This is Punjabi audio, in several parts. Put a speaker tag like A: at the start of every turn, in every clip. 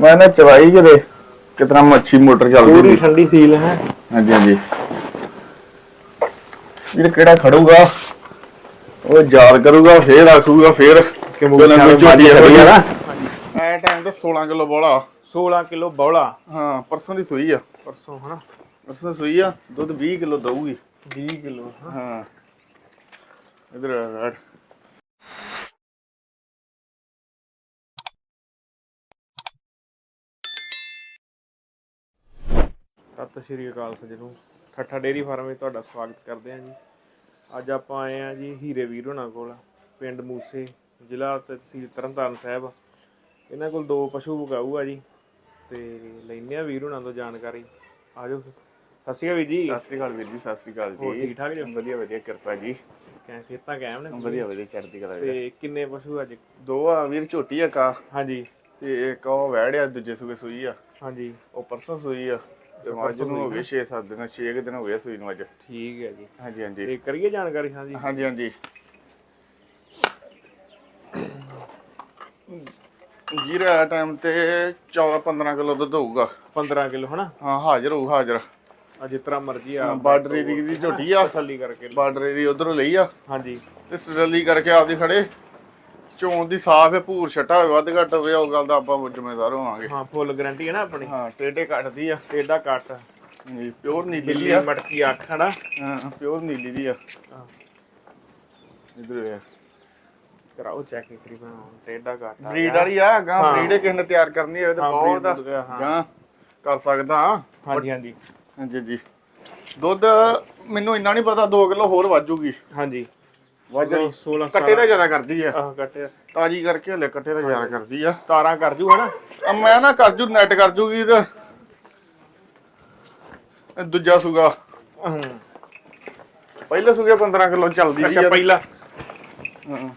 A: ਮੈਂ ਨਾ ਚਵਾਈ ਜਦੇ ਕਿਤਨਾ ਮੱਛੀ ਮੋਟਰ ਚੱਲਦੀ
B: ਪੂਰੀ ਠੰਡੀ ਸੀਲ ਹੈ।
A: ਹਾਂਜੀ ਹਾਂਜੀ। ਇਹ ਕਿਹੜਾ ਖੜੂਗਾ? ਉਹ ਯਾਦ ਕਰੂਗਾ ਫੇਰ ਆਖੂਗਾ ਫੇਰ
B: ਕਿ
A: ਕੋਈ ਨਾ ਕੋਈ ਝੋਟੀ ਖੜੀ ਆ ਨਾ। ਐ ਟਾਈਮ ਤੇ 16 ਕਿਲੋ ਬੋਲਾ।
B: 16 ਕਿਲੋ ਬੌਲਾ।
A: ਹਾਂ ਪਰਸੋਂ ਦੀ ਸੂਈ ਆ।
B: ਪਰਸੋਂ ਹਨਾ?
A: ਪਰਸੋਂ ਸੂਈ ਆ ਦੁੱਧ 20 ਕਿਲੋ ਦਊਗੀ।
B: 20 ਕਿਲੋ
A: ਹਾਂ। ਇਧਰ
B: ਸਤਿ ਸ਼੍ਰੀ ਅਕਾਲ ਸੱਜਣੋ। ਠੱਠਾ ਡੇਰੀ ਫਾਰਮ ਵਿੱਚ ਤੁਹਾਡਾ ਸਵਾਗਤ ਕਰਦੇ ਹਾਂ ਜੀ। ਅੱਜ ਆਪਾਂ ਆਏ ਹਾਂ ਜੀ ਹੀਰੇ ਵੀਰ ਹੋਣਾ ਕੋਲ ਪਿੰਡ ਮੂਸੇ ਜ਼ਿਲ੍ਹਾ ਤਹਿਸੀਲ ਤਰਨਤਾਰਨ ਸਾਹਿਬ। ਇਹਨਾਂ ਕੋਲ ਦੋ ਪਸ਼ੂ ਵਿਕਾਊ ਆ ਜੀ ਤੇ ਲੈਨੇ ਆ ਵੀਰ ਹੋਣਾ ਤੋਂ ਜਾਣਕਾਰੀ। ਆਜੋ ਸਤਿ ਸ਼੍ਰੀ ਅਕਾਲ ਵੀਰ ਜੀ।
A: ਸਤਿ ਸ੍ਰੀ ਅਕਾਲ ਵੀਰ ਜੀ ਸਤਿ ਸ੍ਰੀ ਅਕਾਲ
B: ਹੋਰ
A: ਜੀ
B: ਠੀਕ ਠਾਕ ਜੀ?
A: ਵਧੀਆ ਵਧੀਆ ਕਿਰਪਾ ਜੀ।
B: ਕੈਂ ਸਿਹਤਾਂ ਕਾਇਮ ਨੇ?
A: ਵਧੀਆ ਵਧੀਆ ਚੜ੍ਹਦੀ ਕਲਾ
B: ਤੇ ਕਿੰਨੇ ਪਸ਼ੂ ਅੱਜ?
A: ਦੋ ਆ ਵੀਰ ਝੋਟੀ ਆ। ਕਾ
B: ਹਾਂਜੀ।
A: ਤੇ ਇੱਕ ਉਹ ਵਹਿੜਿਆ ਦੂਜੇ ਸੂਏ ਸੂਈ ਆ।
B: ਹਾਂਜੀ।
A: ਉਹ ਪਰਸੋਂ ਸੂਈ ਆ। ਤੇ ਅੱਜ ਨੂੰ ਹੋ ਗਏ 6-7 ਦਿਨ 6 ਦਿਨ ਹੋ ਗਏ ਸੂਈ ਨੂੰ ਅੱਜ।
B: ਠੀਕ ਹੈ ਜੀ।
A: ਹਾਂਜੀ ਹਾਂਜੀ।
B: ਤੇ ਕਰੀਏ ਜਾਣਕਾਰੀ ਹਾਂਜੀ?
A: ਹਾਂਜੀ ਹਾਂਜੀ। ਜੀਰਾ ਟਾਈਮ ਤੇ 14-15 ਕਿਲੋ ਦੁੱਧ ਹੋਊਗਾ।
B: 15 ਕਿਲੋ ਹਨਾ?
A: ਹਾਂ ਹਾਜ਼ਰ ਹੋਊ ਹਾਜ਼ਰ।
B: ਆ ਜਿਸ ਤਰ੍ਹਾਂ ਮਰਜ਼ੀ ਆ।
A: ਬਾਰਡਰ ਦੀ ਝੋਟੀ ਆ
B: ਤਸੱਲੀ ਕਰਕੇ।
A: ਬਾਰਡਰ ਏਰੀਆ ਉਧਰੋਂ ਲਈ ਆ।
B: ਹਾਂਜੀ।
A: ਤੇ ਸਰਲੀ ਕਰਕੇ ਆਪਦੀ ਖੜੇ। ਚੋਣ ਦੀ ਸਾਫ਼ ਹੈ ਭੂਰ ਛਟਾ ਹੋਵੇ ਵੱਧ ਘੱਟ ਹੋਵੇ ਉਹ ਗੱਲ ਦਾ ਆਪਾਂ ਜ਼ਿੰਮੇਦਾਰ ਹੋਵਾਂਗੇ।
B: ਹਾਂ ਫੁੱਲ ਗਾਰੰਟੀ ਹੈ ਨਾ ਆਪਣੀ?
A: ਹਾਂ ਟੇਡੇ ਕੱਟਦੀ ਆ।
B: ਟੇਡਾ ਕੱਟ।
A: ਪਿਓਰ ਨੀਲੀ ਦੀ ਆ।
B: ਮਟਕੀ ਅੱਖ ਹਨਾ?
A: ਹਾਂ ਪਿਓਰ ਨੀਲੀ ਦੀ ਆ।
B: ਹਾਂ,
A: ਇਧਰ ਵੇ
B: ਕਰਾਓ ਚੈੱਕ ਤਕਰੀਬਨ ਟੇਡਾ ਕੱਟ ਆ
A: ਬਰੀਡ। ਵਾਲੀ ਆ ਗਾਂ। ਬਰੀਡ ਕਿਸੇ ਨੇ ਤਿਆਰ ਕਰਨੀ ਹੋਵੇ ਤਾਂ
B: ਹਾਂ,
A: ਬਹੁਤ। ਗਾਂ ਕਰ ਸਕਦਾ
B: ਹਾਂਜੀ ਹਾਂਜੀ।
A: ਹਾਂਜੀ ਜੀ ਦੁੱਧ ਮੈਨੂੰ ਇੰਨਾ ਨਹੀਂ ਪਤਾ 2 ਕਿਲੋ ਹੋਰ ਵਾਜੂਗੀ
B: ਹਾਂਜੀ।
A: ਵਾਜਣੀ
B: 16
A: ਕੱਟੇ ਦਾ ਜ਼ਿਆਦਾ ਕਰਦੀ ਆ।
B: ਆਹ ਕੱਟੇ
A: ਤਾਜੀ ਕਰਕੇ ਹਲੇ ਕੱਟੇ ਦਾ ਜ਼ਿਆਦਾ ਕਰਦੀ ਆ।
B: 17 ਕਰ ਜੂ ਹਨਾ?
A: ਆ ਮੈਂ ਨਾ ਕਰ ਜੂ ਨੈਟ ਕਰ ਜੂਗੀ ਤੇ ਇਹ ਦੂਜਾ ਸੁਗਾ। ਪਹਿਲੇ ਸੁਗੇ 15 ਕਿਲੋ ਚੱਲਦੀ
B: ਅੱਛਾ
A: ਸੀ
B: ਪਹਿਲਾ।
A: ਹਾਂ।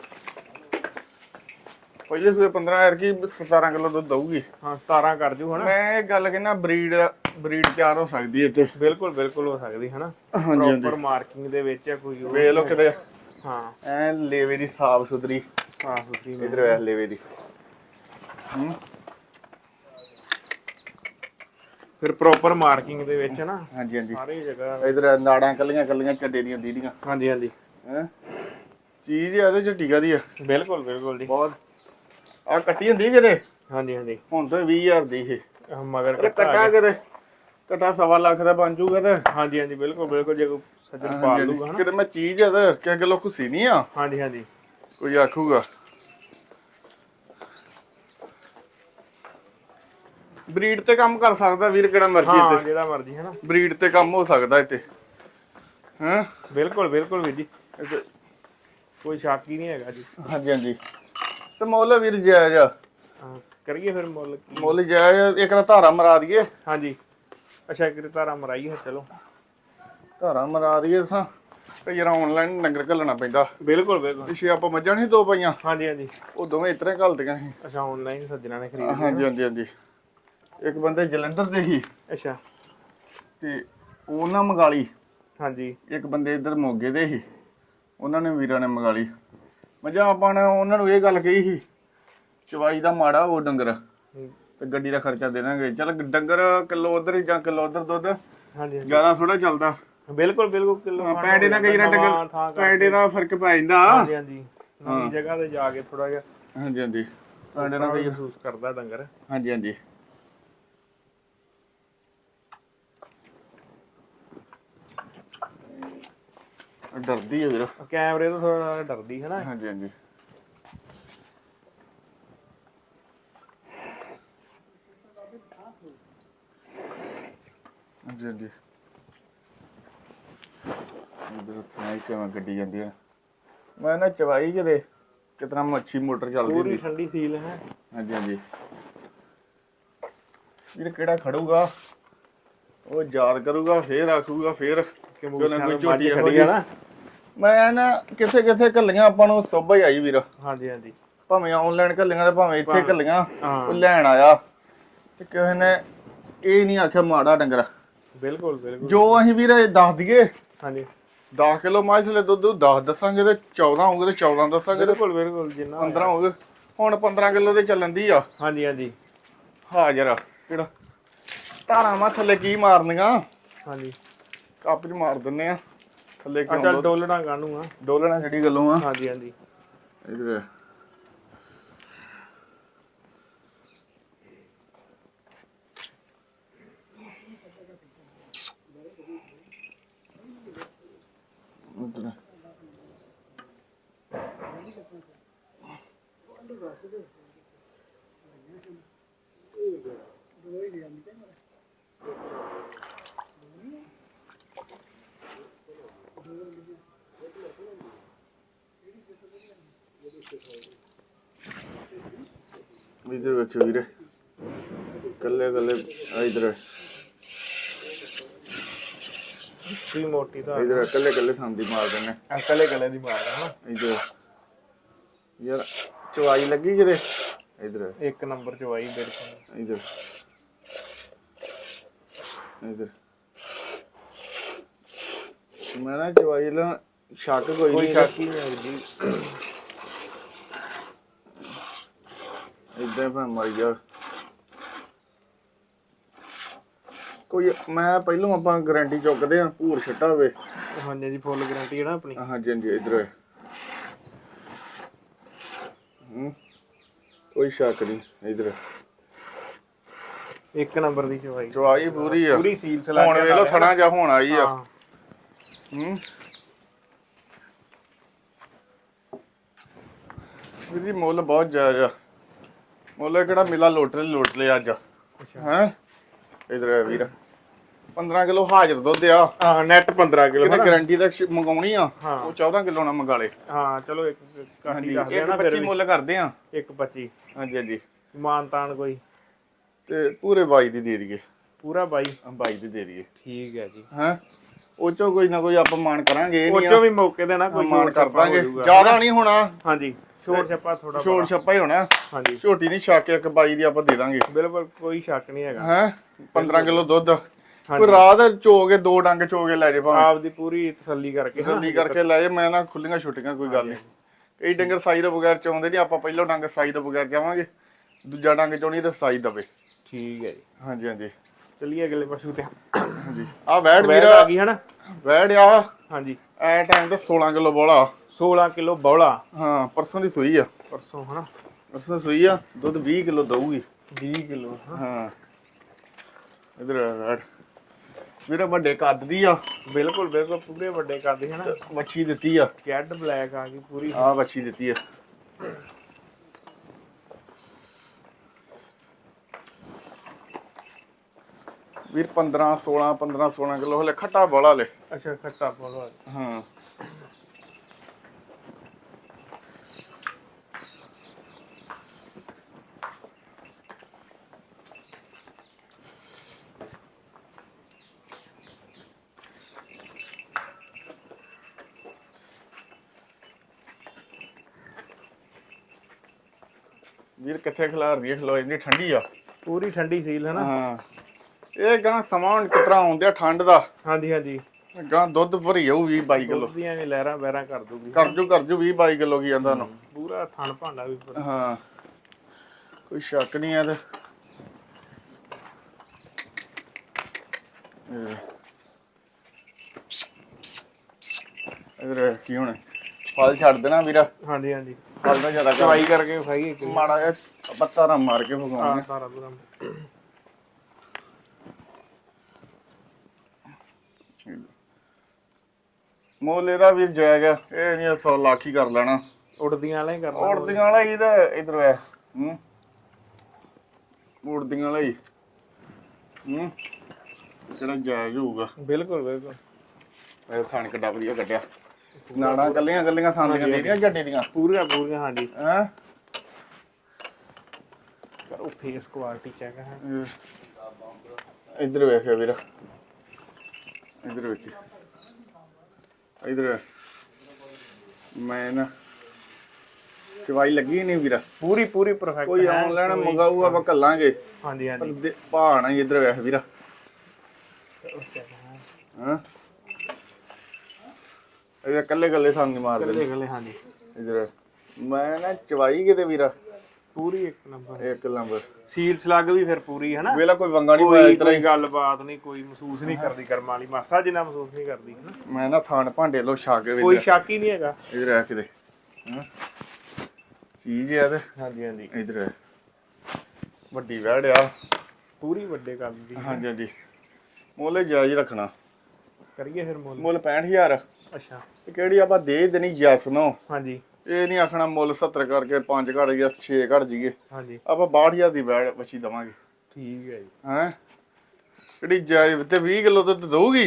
A: ਪਹਿਲੇ ਸੁਗੇ 15 ਯਾਰ ਕੀ 17 ਕਿਲੋ ਦੁੱਧ ਦਊਗੀ।
B: ਹਾਂ 17 ਕਰ ਜੂ ਹਨਾ?
A: ਮੈਂ ਇਹ ਗੱਲ ਕਹਿੰਦਾ ਬਰੀਡ ਬਰੀਡ ਤਿਆਰ ਹੋ ਸਕਦੀ ਹੈ ਇੱਥੇ।
B: ਬਿਲਕੁਲ ਬਿਲਕੁਲ ਹੋ ਸਕਦੀ ਹਨਾ? ਪ੍ਰੋਪਰ ਮਾਰਕਿੰਗ ਦੇ ਵਿੱਚ ਆ ਕੋਈ
A: ਵੇਖ ਲੋ ਕਿਤੇ।
B: ਹਾਂ।
A: ਐ ਲੇਵੇ ਦੀ ਸਾਫ਼ ਸੁਥਰੀ।
B: ਹਾਂ ਸੁਤੀ
A: ਇਧਰ ਵੇਖ ਲੇਵੇ ਦੀ। ਹੂੰ।
B: ਫਿਰ ਪ੍ਰੋਪਰ ਮਾਰਕਿੰਗ ਦੇ ਵਿੱਚ ਨਾ?
A: ਹਾਂਜੀ ਹਾਂਜੀ।
B: ਸਾਰੀ ਜਗ੍ਹਾ
A: ਇਧਰ ਨਾੜਾਂ ਕੱਲੀਆਂ ਕੱਲੀਆਂ ਚੱਡੇ ਦੀਆਂ ਦੀਦੀਆਂ।
B: ਹਾਂਜੀ ਹਾਂਜੀ।
A: ਹੈ? ਚੀਜ਼ ਇਹਦੇ ਚ ਟੀਕਾ ਦੀ ਆ?
B: ਬਿਲਕੁਲ ਬਿਲਕੁਲ ਜੀ।
A: ਬਹੁਤ। ਆ ਕੱਟੀ ਹੁੰਦੀ ਕਿਤੇ?
B: ਹਾਂਜੀ ਹਾਂਜੀ।
A: ਹੁਣ ਤਾਂ 20000 ਦੀ ਇਹ
B: ਮਗਰ ਕੱਟਾ
A: ਕਿਤੇ? ਕੱਟਾ ਸਵਾ ਲੱਖ ਦਾ ਬਣ ਜੂਗਾ ਤੇ।
B: ਹਾਂਜੀ ਹਾਂਜੀ ਬਿਲਕੁਲ ਬਿਲਕੁਲ। ਜੇ ਸੱਜਣ ਪਾਲ। ਲੂਗਾ ਹਨਾ?
A: ਕਿਤੇ ਮੈਂ ਚੀਜ਼ ਆ ਤੇ ਕਿ ਕਿਲੋ ਖੁਸੀ ਨਹੀਂ ਆ?
B: ਹਾਂਜੀ ਹਾਂਜੀ।
A: ਕੋਈ ਆਖੂਗਾ? ਬਰੀਡ ਤੇ ਕੰਮ ਕਰ ਸਕਦਾ ਵੀਰ ਕਿਹੜਾ ਮਰਜ਼ੀ
B: ਹਾਂ ਜਿਹੜਾ ਮਰਜ਼ੀ ਹਨਾ?
A: ਬਰੀਡ ਤੇ ਕੰਮ ਹੋ ਸਕਦਾ ਇੱਥੇ। ਹਾਂ?
B: ਬਿਲਕੁਲ ਬਿਲਕੁਲ ਵੀਰ ਜੀ। ਕੋਈ ਸ਼ੱਕ ਹੀ ਨਹੀਂ ਹੈਗਾ ਜੀ।
A: ਹਾਂਜੀ ਹਾਂਜੀ। ਤੇ ਮੁੱਲ ਵੀਰ ਜਾਇਜ਼ ਆ।
B: ਹਾਂ, ਕਰੀਏ ਫਿਰ ਮੁੱਲ ਕੀ?
A: ਮੁੱਲ ਜਾਇਜ਼ ਇੱਕ ਤਾਂ ਧਾਰਾ ਮਰਾ ਦਈਏ।
B: ਹਾਂਜੀ। ਅੱਛਾ ਇੱਕ ਤਾਰਾ ਮਰਾਈ ਹੈ ਚਲੋ।
A: ਧਾਰਾ ਮਰਾ ਦਈਏ ਤਾਂ। ਕਈ ਵਾਰ ਆਨਲਾਈਨ ਨੰਗਰ ਘੱਲਣਾ ਪੈਂਦਾ।
B: ਬਿਲਕੁਲ ਬਿਲਕੁਲ।
A: ਪਿੱਛੇ ਆਪਾਂ ਮੱਝਾਂ ਨਹੀਂ ਦੋ ਪਈਆਂ।
B: ਹਾਂਜੀ ਹਾਂਜੀ।
A: ਉਹ ਦੋਵੇਂ ਇਤਰੇ ਘੱਲਦੀਆਂ ਸੀ।
B: ਅੱਛਾ ਆਨਲਾਈਨ ਸੱਜਣਾ ਨੇ ਖਰੀਦ
A: ਹਾਂਜੀ ਹਾਂਜੀ ਹਾਂਜੀ। ਇੱਕ ਬੰਦੇ ਜਲੰਧਰ ਦੇ ਸੀ।
B: ਅੱਛਾ।
A: ਤੇ ਉਹਨਾਂ ਮੰਗਾ ਲਈ।
B: ਹਾਂਜੀ।
A: ਇੱਕ ਬੰਦੇ ਇੱਧਰ ਮੋਗੇ ਦੇ ਸੀ। ਉਹਨਾਂ ਨੇ ਵੀਰਾਂ ਨੇ ਮੰਗਾ ਲਈ। ਮੱਝਾਂ ਆਪਾਂ ਨੇ ਉਹਨਾਂ ਨੂੰ ਇਹ ਗੱਲ ਕਹੀ ਸੀ ਚਵਾਈ ਦਾ ਮਾੜਾ ਉਹ ਡੰਗਰ। ਤੇ ਗੱਡੀ ਦਾ ਖਰਚਾ ਦੇਣਾਗੇ ਚਲ ਡੰਗਰ ਕਿਲੋ ਉਧਰ ਜਾਂ ਕਿਲੋ ਉਧਰ ਦੁੱਧ।
B: ਹਾਂਜੀ ਹਾਂਜੀ।
A: ਜ਼ਿਆਦਾ ਥੋੜਾ ਚੱਲਦਾ।
B: ਬਿਲਕੁਲ ਬਿਲਕੁਲ ਕਿਲੋ
A: ਪੈਂਡੇ ਦਾ ਕਈ ਡੰਗਰ ਪੈਂਡੇ ਦਾ ਫ਼ਰਕ ਪੈ ਜਾਂਦਾ।
B: ਹਾਂਜੀ ਹਾਂਜੀ ਨਵੀਂ ਜਗ੍ਹਾ ਤੇ ਜਾ ਕੇ ਥੋੜਾ ਜਿਹਾ
A: ਹਾਂਜੀ ਹਾਂਜੀ। ਪੈਂਡੇ ਦਾ ਕਈ
B: ਮਹਿਸੂਸ ਕਰਦਾ ਡੰਗਰ।
A: ਹਾਂਜੀ ਹਾਂਜੀ। ਡਰਦੀ ਹੈ ਵੀਰ।
B: ਕੈਮਰੇ ਤੋਂ ਥੋੜਾ ਡਰਦੀ ਹੈ ਨਾ
A: ਹਾਂਜੀ ਹਾਂਜੀ। ਹਾਂਜੀ ਹਾਂਜੀ। ਕਿਵੇਂ ਗੱਡੀ ਜਾਂਦੀ ਮੈਂ ਨਾ ਚਵਾਈ ਜਦੇ ਕਿਤਨਾ ਮੱਛੀ ਮੋਟਰ ਚੱਲਦੀ
B: ਪੂਰੀ
A: ਹੁੰਦੀ
B: ਠੰਡੀ ਸੀਲ ਹੈ।
A: ਹਾਂਜੀ ਹਾਂਜੀ। ਵੀਰ ਕਿਹੜਾ ਖੜੂਗਾ? ਉਹ ਯਾਦ ਕਰੂਗਾ ਫੇਰ ਆਖੂਗਾ ਫੇਰ।
B: ਕਿ
A: ਕੋਈ ਨਾ ਕੋਈ
B: ਮੂਸੇ
A: ਝੋਟੀ ਇਹੋ
B: ਖੜੀ ਆ ਨਾ।
A: ਮੈਂ ਨਾ ਕਿਸੇ ਕਿਸੇ ਕੱਲੀਆਂ ਆਪਾਂ ਨੂੰ ਸੋਭਾ ਹੀ ਆਈ ਵੀਰ।
B: ਹਾਂਜੀ ਹਾਂਜੀ।
A: ਭਾਵੇਂ ਆਨਲਾਈਨ ਕੱਲੀਆਂ ਤੇ ਭਾਵੇਂ ਇੱਥੇ
B: ਭਾਵੇਂ-
A: ਕੱਲੀਆਂ
B: ਹਾਂ।
A: ਉਹ ਲੈਣ ਆਇਆ। ਤੇ ਕਿਸੇ ਨੇ ਇਹ ਨਹੀਂ ਆਖਿਆ ਮਾੜਾ ਡੰਗਰ।
B: ਬਿਲਕੁਲ ਬਿਲਕੁਲ।
A: ਜੋ ਅਸੀਂ ਵੀਰ ਇਹ ਦੱਸ ਦਈਏ
B: ਹਾਂਜੀ।
A: 10 ਕਿਲੋ ਮਾਈਸ ਲੈ ਦੁੱਧ 10 ਦੱਸਾਂਗੇ ਤੇ 14 ਹੋਊਗੇ ਤੇ 14 ਦੱਸਾਂਗੇ ਤੇ
B: ਬਿਲਕੁਲ ਬਿਲਕੁਲ ਜਿੰਨਾ
A: 15 ਹੋਊਗੇ। ਹੁਣ 15 ਕਿਲੋ ਦੇ ਚੱਲਣ ਦੀ ਆ।
B: ਹਾਂਜੀ ਹਾਂਜੀ।
A: ਹਾਜ਼ਰ ਆ ਕਿਹੜਾ? ਧਾਰਾਂ ਮਾ ਥੱਲੇ ਕੀ ਮਾਰਨੀਆਂ?
B: ਹਾਂਜੀ।
A: ਕੱਪ 'ਚ ਮਾਰ ਦਿੰਨੇ ਆ। ਥੱਲੇ ਕਿਉਂ
B: ਚੱਲ ਡੋਲਣਾ ਕਾਹਨੂੰ ਆ?
A: ਡੋਲਣਾ ਜਿਹੜੀ ਗੱਲੋਂ ਆ?
B: ਹਾਂਜੀ ਹਾਂਜੀ।
A: ਇਧਰ ਉਧਰ ਇਧਰ ਵੇਖੋ ਵੀਰੇ। ਕੱਲੇ ਕੱਲੇ ਇਧਰ।
B: ਸੂਈ ਮੋਟੀ ਦਾ
A: ਇਧਰ ਕੱਲੇ ਕੱਲੇ ਸੰਦੀ ਮਾਰ ਦਿੰਨੇ
B: ਆ ਕਲੇ ਕਲੇ ਦੀ ਮਾਰਦਾ ਨਾ
A: ਇਧਰ। ਯਾਰ ਚਵਾਈ ਲੱਗੀ ਕਿਤੇ? ਇਧਰ।
B: ਇੱਕ ਨੰਬਰ ਚ ਵਾਈ ਬਿਲਕੁਲ
A: ਇਧਰ। ਇਧਰ। ਮੈਂ ਨਾ ਚਵਾਈ ਲਾ ਸ਼ੱਕ ਕੋਈ
B: ਕੋਈ
A: ਨਹੀਂ
B: ਸ਼ੱਕ ਹੀ ਨਹੀਂ ਹੈ ਜੀ
A: ਇਦਾਂ ਭਾਂ ਮਰ ਜਾ ਕੋਈ ਮੈਂ ਪਹਿਲੋਂ ਆਪਾਂ ਗਾਰੰਟੀ ਚੁੱਕਦੇ ਆ ਭੂਰ ਛੱਟਾ ਹੋਵੇ।
B: ਹਾਂਜੀ ਜੀ ਫੁੱਲ ਗਾਰੰਟੀ ਹੈ ਨਾ ਆਪਣੀ?
A: ਹਾਂਜੀ ਹਾਂਜੀ ਇਧਰ। ਹੂੰ ਕੋਈ ਸ਼ੱਕ ਨਹੀਂ ਇਧਰ।
B: ਇੱਕ ਨੰਬਰ ਦੀ ਚਵਾਈ।
A: ਚਵਾਈ ਪੂਰੀ ਆ।
B: ਪੂਰੀ ਸੀਲ ਸਲਾ
A: ਹੁਣ ਵੇਖ ਲੋ ਥਣਾ ਜਾ ਹੁਣ ਆਈ ਆ।
B: ਹਾਂ।
A: ਜੀ ਮੁੱਲ ਬਹੁਤ ਜਾਇਜ਼ ਆ। ਮੁੱਲ ਕਿਹੜਾ ਮਿਲਾ ਲੋਟ ਲੈ ਲੋਟ ਲੈ ਅੱਜ। ਹੈ? ਇਧਰ ਆ ਵੀਰ। 15 ਕਿਲੋ ਹਾਜ਼ਰ ਦੁੱਧ ਆ।
B: ਹਾਂ ਨੈਟ 15 ਕਿਲੋ
A: ਕਿਤੇ ਗਾਰੰਟੀ ਦਾ ਸ਼- ਮੰਗਾਉਣੀ ਆ।
B: ਹਾਂ।
A: ਉਹ 14 ਕਿਲੋ ਨਾ ਮੰਗਾ ਲੇ।
B: ਹਾਂ ਚਲੋ ਇੱਕ ਕਾਟੀ
A: ਹਾਂਜੀ ਇੱਕ
B: ਨਾ ਫਿਰ
A: 25
B: ਵੀ।
A: ਮੁੱਲ ਕਰਦੇ ਆ।
B: ਇੱਕ 25
A: ਹਾਂਜੀ ਹਾਂਜੀ।
B: ਮਾਨ ਤਾਨ ਕੋਈ।
A: ਤੇ ਪੂਰੇ 22 ਦੀ ਦੇ ਦਈਏ।
B: ਪੂਰਾ ਬਾਈ?
A: 22 ਦੀ ਦੇ ਦਈਏ।
B: ਠੀਕ ਹੈ ਜੀ।
A: ਹਾਂ? ਉਹ ਚੋਂ ਕੋਈ ਨਾ ਕੋਈ ਆਪਾਂ ਮਾਨ ਕਰਾਂਗੇ ਇਹ
B: ਉਹ
A: ਨਹੀਂ
B: ਚੋਂ ਵੀ ਮੌਕੇ ਦੇ ਨਾ
A: ਆ,
B: ਕੋਈ
A: ਮਾਨ
B: ਛੋਟ
A: ਕਰ
B: ਛੱਪਾ
A: ਦਾਂਗੇ।
B: ਹੋ ਜਾਊਗਾ।
A: ਜ਼ਿਆਦਾ ਨਹੀਂ ਹੋਣਾ।
B: ਹਾਂਜੀ। ਛੋਟ ਛੱਪਾ ਥੋੜਾ
A: ਛੋੜ ਛੱਪਾ ਹੀ ਹੋਣਾ।
B: ਹਾਂਜੀ।
A: ਝੋਟੀ ਨਹੀਂ ਛੱਕ ਇੱਕ 22 ਦੀ ਆਪਾਂ ਦੇ ਦਾਂਗੇ।
B: ਬਿਲਕੁਲ ਕੋਈ ਸ਼ੱਕ ਨਹੀਂ ਹੈਗਾ।
A: ਹੈ? 15 ਕਿਲੋ ਦੁੱਧ। ਕੋਈ ਰਾਤ ਚੋਗੇ ਦੋ ਡੰਗ ਚੋਗੇ ਲੈ ਜੇ ਭਾਵੇਂ।
B: ਆਪ ਦੀ ਪੂਰੀ ਤਸੱਲੀ ਕਰਕੇ
A: ਜਲਦੀ ਕਰਕੇ ਲੈ ਜੇ ਮੈਂ ਨਾ ਖੁੱਲੀਆਂ ਛੁੱਟੀਆਂ ਕੋਈ ਗੱਲ ਨਹੀਂ। ਕਈ ਡੰਗਰ ਸਾਈ ਤੋਂ ਬਗੈਰ ਚਾਉਂਦੇ ਨਹੀਂ ਆਪਾਂ ਪਹਿਲਾਂ ਡੰਗ ਸਾਈ ਤੋਂ ਬਗੈਰ ਜਾਵਾਂਗੇ। ਦੂਜਾ ਡੰਗ ਚਾਉਣੀ ਤਾਂ ਸਾਈ ਦਵੇ।
B: ਠੀਕ ਹੈ ਜੀ।
A: ਹਾਂਜੀ ਹਾਂਜੀ।
B: ਚਲਿਏ ਅਗਲੇ ਪਸ਼ੂ ਤੇ।
A: ਹਾਂਜੀ। ਆ ਵੈੜ ਵੀਰਾ।
B: ਆ ਗਈ ਹਨਾ?
A: ਵੈੜ ਆ।
B: ਹਾਂਜੀ।
A: ਐ ਟਾਈਮ ਤੇ 16 ਕਿਲੋ ਬੋਲਾ
B: 16 ਕਿਲੋ ਬੌਲਾ।
A: ਹਾਂ ਪਰਸੋਂ ਦੀ ਸੂਈ ਆ।
B: ਪਰਸੋਂ ਹਨਾ?
A: ਪਰਸੋਂ ਸੂਈ ਆ ਦੁੱਧ 20 ਕਿਲੋ ਦਊਗੀ।
B: 20 ਕਿਲੋ
A: ਹਾਂ। ਇਧਰ ਵੈੜ ਵੀਰਾ ਵੱਡੇ ਕੱਦ ਦੀ ਆ।
B: ਬਿਲਕੁਲ ਬਿਲਕੁਲ ਪੂਰੇ ਵੱਡੇ ਕਰਦੇ ਹਨਾ?
A: ਵੱਛੀ ਦਿੱਤੀ ਆ।
B: ਕੈਡ ਬਲੈਕ ਆ ਗਈ ਪੂਰੀ।
A: ਆ ਵੱਛੀ ਦਿੱਤੀ ਆ। ਵੀਰ 15 16 15 16 ਕਿਲੋ ਹਲੇ ਖੱਟਾ ਬੋਲਾ ਲੈ
B: ਅੱਛਾ ਖੱਟਾ ਬੋਲਾ।
A: ਹਾਂ। ਵੀਰ ਕਿੱਥੇ ਖਿਲਾਰ ਦੀ ਖਲੋ ਇੰਨੀ ਠੰਡੀ ਆ।
B: ਪੂਰੀ ਠੰਡੀ ਸੀਲ ਹਨਾ?
A: ਹਾਂ। ਇਹ ਗਾਂ ਸਮਾਂ ਹੁਣ ਕਿਤਰਾ ਆਉਂਦਿਆ ਠੰਡ ਦਾ?
B: ਹਾਂਜੀ ਹਾਂਜੀ।
A: ਗਾਂ ਦੁੱਧ ਭਰੀ ਜਾਊ 20 22 ਕਿਲੋ
B: ਦੀਆਂ ਵੀ ਲਹਿਰਾਂ ਬਹਿਰਾਂ ਕਰ ਦੂਗੀ।
A: ਕਰ ਜੂ ਕਰ ਜੂ 20 22 ਕਿਲੋ ਕੀ ਜਾਂਦਾ ਨੂੰ
B: ਪੂਰਾ ਥਣ ਭਾਂਡਾ ਵੀ ਪੂਰਾ।
A: ਹਾਂ। ਕੋਈ ਸ਼ੱਕ ਨਹੀਂ ਹੈ ਤੇ। ਇਹ- ਇਧਰ ਕੀ ਹੋਣਾ? ਫਲ ਛੱਡ ਦੇਣਾ ਵੀਰਾ।
B: ਹਾਂਜੀ ਹਾਂਜੀ।
A: ਫਲ ਦਾ ਜ਼ਿਆਦਾ ਕਰ
B: ਚਵਾਈ ਕਰਕੇ ਖਾਈ ਇੱਕ
A: ਮਾੜਾ ਜਿਹਾ ਪੱਤਾ ਰਾ ਮਾਰ ਕੇ
B: ਹਾਂ
A: ਭਗਵਾਨ
B: ਸਾਰਾ ਪੂਰਾ।
A: ਮੁੱਲ ਇਹਦਾ ਵੀ ਜਾਇਜ਼ ਆ ਇਹ ਨਹੀਂ 100 ਲੱਖ ਹੀ ਕਰ ਲੈਣਾ।
B: ਉੜਦੀਆਂ ਵਾਲਾ ਹੀ ਕਰਨਾ
A: ਉੜਦੀਆਂ ਵਾਲਾ ਹੀ ਤਾਂ ਇਧਰ ਹੈ। ਹੂੰ। ਉੜਦੀਆਂ ਵਾਲਾ ਹੀ। ਹੂੰ। ਜਿਹੜਾ ਜਾਇਜ਼ ਹੋਊਗਾ।
B: ਬਿਲਕੁਲ ਬਿਲਕੁਲ।
A: ਮੇਰੇ ਥਾਣ ਕਿੱਡਾ ਵਧੀਆ ਕੱਢਿਆ। ਨਾੜਾਂ ਕੱਲੀਆਂ ਕੱਲੀਆਂ ਸਾਂਦੀਆਂ ਦੇਦੀਆਂ ਜੱਡੇ ਦੀਆਂ
B: ਪੂਰੀਆਂ ਪੂਰੀਆਂ ਹਾਂਜੀ।
A: ਹੈ?
B: ਕਰੋ ਫੇਸ ਕੁਆਲਿਟੀ ਚੈੱਕ ਹੈ।
A: ਇੱਧਰ ਵੇਖਿਆ ਵੀਰ। ਇੱਧਰ ਵੇਖੀ। ਇੱਧਰ। ਮੈਂ ਨਾ ਚਵਾਈ ਲੱਗੀ ਨਹੀਂ ਵੀਰਾ।
B: ਪੂਰੀ ਪੂਰੀ ਪਰਫੈਕਟ
A: ਕੋਈ ਆਨਲਾਈਨ ਮੰਗਾਊ ਆਪਾਂ ਕੱਲਾਂਗੇ
B: ਹਾਂਜੀ ਹਾਂਜੀ।
A: ਦੇ- ਭਾਣਾ ਇੱਧਰ ਵੇਖ ਵੀਰਾ
B: ਕਰੋ check, ਹਾਂ।
A: ਹਾਂ ਇਹ ਕੱਲੇ ਕੱਲੇ ਸੰਗ ਮਾਰ
B: ਕੱਲੇ
A: ਦੇ
B: ਕੱਲੇ ਹਾਂਜੀ।
A: ਇੱਧਰ। ਮੈਂ ਨਾ ਚਵਾਈ ਕਿਤੇ ਵੀਰਾ?
B: ਪੂਰੀ ਇੱਕ ਨੰਬਰ।
A: ਇੱਕ ਨੰਬਰ।
B: ਸੀਲ ਸਲੱਗ ਵੀ ਫਿਰ ਪੂਰੀ ਹੈ ਨਾ?
A: ਵੇਲਾ ਕੋਈ ਵੰਗਾ ਨਹੀਂ ਪਾਇਆ
B: ਕੋਈ
A: ਇਤਰਾ
B: ਕੋਈ ਗੱਲਬਾਤ ਨਹੀਂ ਕੋਈ ਮਹਿਸੂਸ ਨਹੀਂ ਕਰਦੀ ਕਰਮ ਵਾਲੀ। ਮਾਸਾ ਜਿੰਨਾ ਮਹਿਸੂਸ ਨਹੀਂ ਕਰਦੀ ਹੈ
A: ਮੈਂ ਨਾ ਥਾਣ ਭਾਂਡੇ ਲੋ ਛਾਕ ਕੇ
B: ਕੋਈ ਸ਼ੱਕ ਹੀ ਨਹੀਂ ਹੈਗਾ।
A: ਇਧਰ ਆ ਕਿਤੇ। ਹਾਂ? ਚੀਜ਼ ਆ ਤੇ।
B: ਹਾਂਜੀ ਹਾਂਜੀ।
A: ਇਧਰ। ਆ ਵੱਡੀ ਵੜ ਆ।
B: ਪੂਰੀ ਵੱਡੇ ਕੰਮ ਦੀ।
A: ਹਾਂਜੀ ਹਾਂਜੀ। ਮੁੱਲ ਜਾਇਜ਼ ਰੱਖਣਾ।
B: ਕਰੀਏ ਫਿਰ ਮੁੱਲ।
A: ਮੁੱਲ 65000
B: ਅੱਛਾ।
A: ਤੇ ਕਿਹੜੀ ਆਪਾਂ ਦੇ ਦੇਣੀ ਯੈਸ ਨੋ।
B: ਹਾਂਜੀ।
A: ਇਹ ਨਹੀਂ ਆਖਣਾ ਮੁੱਲ 70 ਕਰਕੇ 5 ਘੜ ਗਿਆ 6 ਘੜ ਜੀਏ
B: ਹਾਂਜੀ।
A: ਆਪਾਂ 62000 ਦੀ ਵੈੜ ਵਛੀ ਦਵਾਂਗੇ।
B: ਠੀਕ ਹੈ ਜੀ।
A: ਹੈਂ? ਜਿਹੜੀ ਜਾਇਜ਼ ਤੇ 20 ਕਿਲੋ ਦੁੱਧ ਦਊਗੀ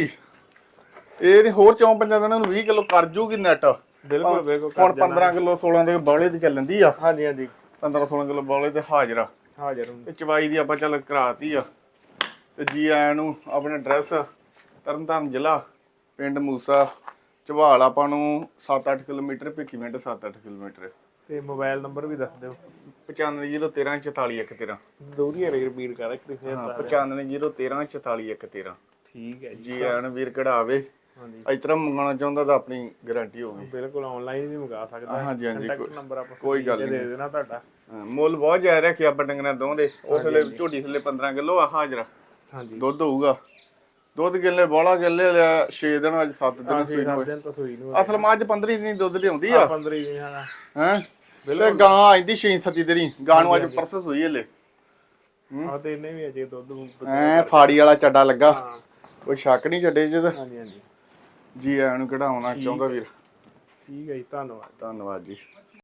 A: ਇਹ ਨਹੀਂ ਹੋਰ ਚੌਂ ਪੰਜਾਂ ਦਿਨਾਂ ਨੂੰ 20 ਕਿਲੋ ਕਰ ਜੂਗੀ ਨੈਟ
B: ਬਿਲਕੁਲ ਬਿਲਕੁਲ
A: ਹੁਣ
B: ਕਰ ਜਾਣਾ।
A: 15 ਕਿਲੋ 16 ਦੇ ਬੌਲੇ ਤੇ ਚੱਲਣ ਦੀ ਆ।
B: ਹਾਂਜੀ ਹਾਂਜੀ।
A: 15 16 ਕਿਲੋ ਬੌਲੇ ਤੇ ਹਾਜ਼ਰ ਆ।
B: ਹਾਜ਼ਰ ਹੁੰਦੇ
A: ਤੇ ਚਵਾਈ ਦੀ ਆਪਾਂ ਚੱਲ ਕਰਾਤੀ ਆ। ਤੇ ਜੀ ਆਇਆਂ ਨੂੰ ਆਪਣਾ ਐਡਰੈਸ ਤਰਨਤਾਰਨ ਜ਼ਿਲ੍ਹਾ ਪਿੰਡ ਮੂਸਾ ਚਵਾਲ ਆਪਾਂ ਨੂੰ 7-8 ਕਿਲੋਮੀਟਰ ਭਿੱਖੀ ਮਿੰਟ 7-8 ਕਿਲੋਮੀਟਰ।
B: ਤੇ ਮੋਬਾਈਲ ਨੰਬਰ ਵੀ ਦੱਸ ਦਿਓ।
A: 9501344113
B: ਦੋਹਰੀ ਰਿਪੀਟ ਕਰ ਇੱਕ
A: ਹਾਂ
B: ਦੱਸ ਦਿਓ।
A: 9501344113
B: ਠੀਕ ਹੈ ਜੀ।
A: ਨੂੰ ਵੀਰ ਕਢਾਵੇ।
B: ਹਾਂਜੀ।
A: ਇਸ ਤਰ੍ਹਾਂ ਮੰਗਾਉਣਾ ਚਾਹੁੰਦਾ ਤਾਂ ਆਪਣੀ ਗਾਰੰਟੀ ਹੋਊਗੀ।
B: ਬਿਲਕੁਲ ਆਨਲਾਈਨ ਵੀ ਮੰਗਾ ਸਕਦਾ
A: ਹਾਂਜੀ, ਹਾਂਜੀ, ਕੋਈ- ਗੱਲ ਨਹੀਂ।
B: ਦੇ ਦੇਣਾ ਤੁਹਾਡਾ।
A: ਹਾਂ, ਮੁੱਲ ਬਹੁਤ ਜ਼ਿਆਦਾ ਰੱਖਿਆ ਆਪਾਂ ਡੰਗਰਾਂ ਦੋਵਾਂ ਦੇ ਉਸ ਵੇਲੇ। ਝੋਟੀ ਥੱਲੇ 15 ਕਿਲੋ ਆ ਹਾਜ਼ਰ।
B: ਹਾਂਜੀ।
A: ਦੁੱਧ ਹੋਊਗਾ। ਦੁੱਧ ਕਿੱਲੇ ਬੋਲਾ ਕਿੱਲੇ ਲਿਆ 6 ਦਿਨ ਅੱਜ 7 ਦਿਨ ਸੂਈ ਨੂੰ ਹੋਏ।
B: ਦਿਨ ਤਾਂ ਸੂਈ ਨੂੰ
A: ਅਸਲ ਮਾਂ ਅੱਜ 15 ਦਿਨ ਦੁੱਧ ਲਿਆਉਂਦੀ
B: ਆ।
A: ਆ
B: 15 ਦਿਨ ਹਾਂ।
A: ਹੈ? ਤੇ ਗਾਂ ਆਂਦੀ 6 7 ਦਿਨ। ਗਾਂ ਨੂੰ ਅੱਜ ਪਰਸੋਂ ਸੂਈ ਹਲੇ।
B: ਆ ਤੇ ਇਹਨੇ ਵੀ ਅਜੇ ਦੁੱਧ
A: ਐ ਫਾੜੀ ਵਾਲਾ ਚੱਡਾ ਲੱਗਾ।
B: ਹਾਂ।
A: ਕੋਈ ਸ਼ੱਕ ਨਹੀਂ ਛੱਡੇ ਚ ਤਾਂ।
B: ਹਾਂਜੀ ਹਾਂਜੀ।
A: ਜੀ ਆਇਆਂ ਨੂੰ ਕਢਾਉਣਾ ਚਾਹੁੰਦਾ ਵੀਰ।
B: ਠੀਕ ਹੈ ਜੀ ਧੰਨਵਾਦ।
A: ਧੰਨਵਾਦ ਜੀ।